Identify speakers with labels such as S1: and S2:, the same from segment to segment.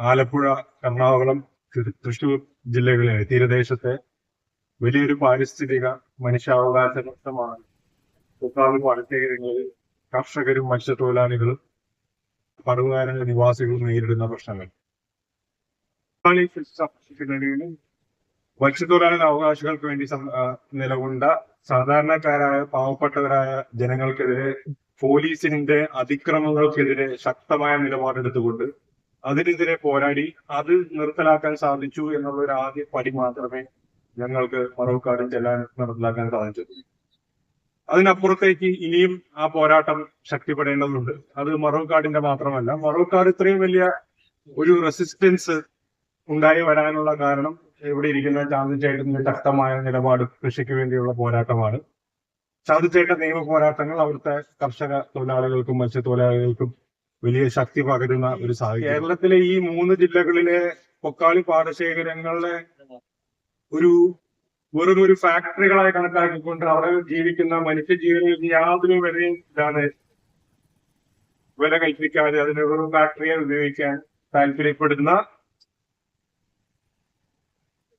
S1: ആലപ്പുഴ എറണാകുളം തൃശൂർ ജില്ലകളിലെ തീരദേശത്തെ വലിയൊരു പാരിസ്ഥിതിക മനുഷ്യാവകാശ പ്രശ്നമാണ് കുക്കാവ് പാടശേഖരങ്ങളിൽ കർഷകരും മത്സ്യത്തൊഴിലാളികളും പടവുകാരന്റെ നിവാസികളും നേരിടുന്ന പ്രശ്നങ്ങൾ. സംരക്ഷിക്കുന്നതിന് അവകാശികൾക്ക് വേണ്ടി നിലകൊണ്ട സാധാരണക്കാരായ പാവപ്പെട്ടവരായ ജനങ്ങൾക്കെതിരെ പോലീസിന്റെ അതിക്രമങ്ങൾക്കെതിരെ ശക്തമായ നിലപാടെടുത്തുകൊണ്ട് അതിനെതിരെ പോരാടി അത് നിർത്തലാക്കാൻ സാധിച്ചു എന്നുള്ള ഒരു ആദ്യ പടി മാത്രമേ ഞങ്ങൾക്ക് മറവുക്കാട് ചെല്ലാൻ നിർത്തലാക്കാൻ സാധിച്ചു. അതിനപ്പുറത്തേക്ക് ഇനിയും ആ പോരാട്ടം ശക്തിപ്പെടേണ്ടതുണ്ട്. അത് മറവുക്കാടിന്റെ മാത്രമല്ല മറവുക്കാട് ഇത്രയും വലിയ ഒരു റെസിസ്റ്റൻസ് ഉണ്ടായി വരാനുള്ള കാരണം ഇവിടെ ഇരിക്കുന്ന ചാന്ദിച്ചേട്ടന്റെ ശക്തമായ നിലപാട് കൃഷിക്ക് വേണ്ടിയുള്ള പോരാട്ടമാണ്. ചാന്ദിച്ചേട്ട നിയമ പോരാട്ടങ്ങൾ അവിടുത്തെ കർഷക തൊഴിലാളികൾക്കും മത്സ്യത്തൊഴിലാളികൾക്കും വലിയ ശക്തി പകരുന്ന ഒരു സാഹചര്യം. കേരളത്തിലെ ഈ മൂന്ന് ജില്ലകളിലെ പൊക്കാളി പാടശേഖരങ്ങളിലെ ഒരു വെറും ഒരു ഫാക്ടറികളായി കണക്കാക്കിക്കൊണ്ട് അവിടെ ജീവിക്കുന്ന മനുഷ്യജീവനുകൾക്ക് യാതൊരു വിലയും ഇതാണ് വില കൽപ്പിക്കാതെ അതിനെ വെറും ഫാക്ടറിയെ ഉപയോഗിക്കാൻ താല്പര്യപ്പെടുന്ന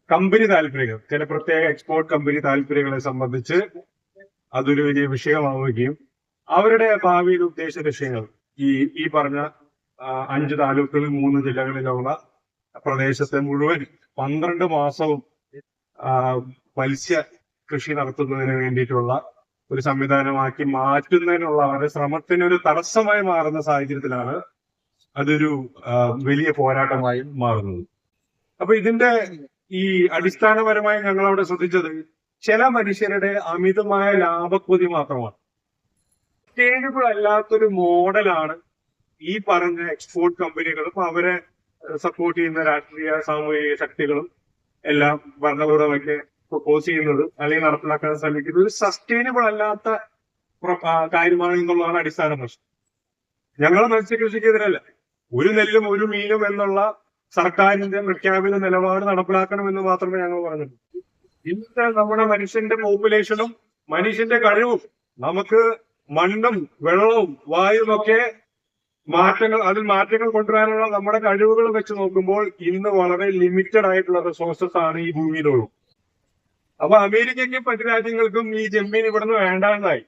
S1: കമ്പനി താല്പര്യങ്ങൾ ചില പ്രത്യേക എക്സ്പോർട്ട് കമ്പനി താല്പര്യങ്ങളെ സംബന്ധിച്ച് അതൊരു വലിയ വിഷയമാവുകയും അവരുടെ ഭാവിയിൽ ഉദ്ദേശ ലക്ഷ്യങ്ങൾ ഈ ഈ പറഞ്ഞ അഞ്ച് താലൂക്കുകളിൽ മൂന്ന് ജില്ലകളിലുള്ള പ്രദേശത്തെ മുഴുവൻ പന്ത്രണ്ട് മാസവും മത്സ്യ കൃഷി നടത്തുന്നതിന് വേണ്ടിയിട്ടുള്ള ഒരു സംവിധാനമാക്കി മാറ്റുന്നതിനുള്ള അവരുടെ ശ്രമത്തിന് ഒരു തടസ്സമായി മാറുന്ന സാഹചര്യത്തിലാണ് അതൊരു വലിയ പോരാട്ടമായി മാറുന്നത്. അപ്പൊ ഇതിന്റെ ഈ അടിസ്ഥാനപരമായി ഞങ്ങൾ അവിടെ ശ്രദ്ധിച്ചത് ചില മനുഷ്യരുടെ അമിതമായ ലാഭക്കൊതി മാത്രമാണ്. സസ്റ്റൈനബിൾ അല്ലാത്തൊരു മോഡലാണ് ഈ പറഞ്ഞ എക്സ്പോർട്ട് കമ്പനികളും അവരെ സപ്പോർട്ട് ചെയ്യുന്ന രാഷ്ട്രീയ സാമൂഹിക ശക്തികളും എല്ലാം ഭരണകൂടമൊക്കെ പ്രപ്പോസ് ചെയ്യുന്നത് അല്ലെങ്കിൽ നടപ്പിലാക്കാൻ ശ്രമിക്കുന്നത് ഒരു സസ്റ്റൈനബിൾ അല്ലാത്ത കാര്യമാണ് എന്നുള്ളതാണ് അടിസ്ഥാന പ്രശ്നം. ഞങ്ങൾ മത്സ്യകൃഷിക്കെതിരല്ല ഒരു നെല്ലും ഒരു മീനും എന്നുള്ള സർക്കാരിന്റെ പ്രഖ്യാപിത നിലപാട് നടപ്പിലാക്കണമെന്ന് മാത്രമേ ഞങ്ങൾ പറഞ്ഞിട്ടുള്ളൂ. ഇന്നത്തെ നമ്മുടെ മനുഷ്യന്റെ പോപ്പുലേഷനും മനുഷ്യന്റെ കഴിവും നമുക്ക് മണ്ണും വെള്ളവും വായുവും ഒക്കെ മാറ്റങ്ങൾ അതിൽ മാറ്റങ്ങൾ കൊണ്ടുവരാനുള്ള നമ്മുടെ കഴിവുകൾ വെച്ച് നോക്കുമ്പോൾ ഇന്ന് വളരെ ലിമിറ്റഡ് ആയിട്ടുള്ള റിസോഴ്സസ് ആണ് ഈ ഭൂമിയിലുള്ളൂ അപ്പൊ അമേരിക്കയ്ക്കും മറ്റു രാജ്യങ്ങൾക്കും ഈ ചെമ്മീൻ ഇവിടുന്ന് വേണ്ടാണ്ടായി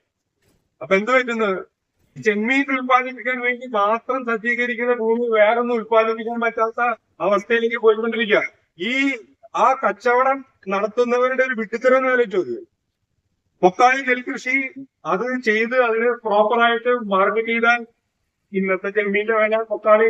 S1: അപ്പൊ എന്ത് പറ്റുന്നത് ചെമ്മീൻ ഉത്പാദിപ്പിക്കാൻ വേണ്ടി മാത്രം സജ്ജീകരിക്കുന്ന ഭൂമി വേറൊന്നും ഉത്പാദിപ്പിക്കാൻ പറ്റാത്ത അവസ്ഥയിലേക്ക് പോയിക്കൊണ്ടിരിക്കുക ഈ ആ കച്ചവടം നടത്തുന്നവരുടെ ഒരു വിട്ടിത്തരം ആലോചിച്ചത് പൊക്കാളി നെൽകൃഷി അത് ചെയ്ത് അതിന് പ്രോപ്പറായിട്ട് മാർക്കറ്റ് ചെയ്താൽ ഇന്നത്തെ ചെമ്മീന്റെ വില മുക്കാലി